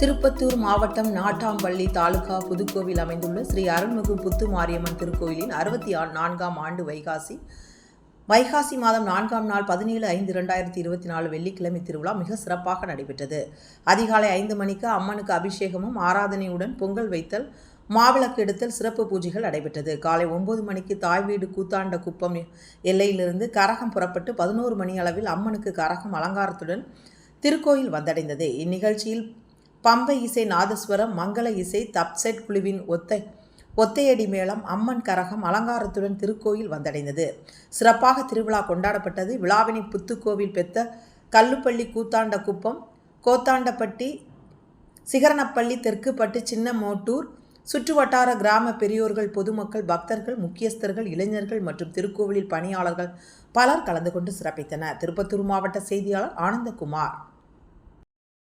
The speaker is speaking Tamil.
திருப்பத்தூர் மாவட்டம் நாட்டாம்பள்ளி தாலுகா புதுக்கோவில் அமைந்துள்ள ஸ்ரீ அருள்மிகு புத்து மாரியம்மன் திருக்கோயிலின் அறுபத்தி நான்காம் ஆண்டு வைகாசி. வைகாசி மாதம் நான்காம் நாள் பதினேழு ஐந்து இரண்டாயிரத்தி இருபத்தி நாலு வெள்ளிக்கிழமை திருவிழா மிக சிறப்பாக நடைபெற்றது. அதிகாலை ஐந்து மணிக்கு அம்மனுக்கு அபிஷேகமும் ஆராதனையுடன் பொங்கல் வைத்தல் மாவிளக்கு எடுத்தல் சிறப்பு பூஜைகள் நடைபெற்றது. காலை ஒன்பது மணிக்கு தாய் வீடு கூத்தாண்ட குப்பம் எல்லையிலிருந்து கரகம் புறப்பட்டு பதினோரு மணி அளவில் அம்மனுக்கு கரகம் அலங்காரத்துடன் திருக்கோயில் வந்தடைந்தது. இந்நிகழ்ச்சியில் பம்பை இசை நாதஸ்வரம் மங்கள இசை தப்செட் குழுவின் ஒத்தை ஒத்தையடி மேளம் அம்மன் கரகம் அலங்காரத்துடன் திருக்கோயில் வந்தடைந்தது. சிறப்பாக திருவிழா கொண்டாடப்பட்டது. விழாவினை புத்துக்கோவில் பெத்த கல்லுப்பள்ளி கூத்தாண்ட குப்பம் கோத்தாண்டப்பட்டி சிகரணப்பள்ளி தெற்குப்பட்டு சின்ன மோட்டூர் சுற்றுவட்டார கிராம பெரியோர்கள் பொதுமக்கள் பக்தர்கள் முக்கியஸ்தர்கள் இளைஞர்கள் மற்றும் திருக்கோவிலில் பணியாளர்கள் பலர் கலந்து கொண்டு சிறப்பித்தனர். திருப்பத்தூர் மாவட்ட செய்தியாளர் ஆனந்தகுமார்.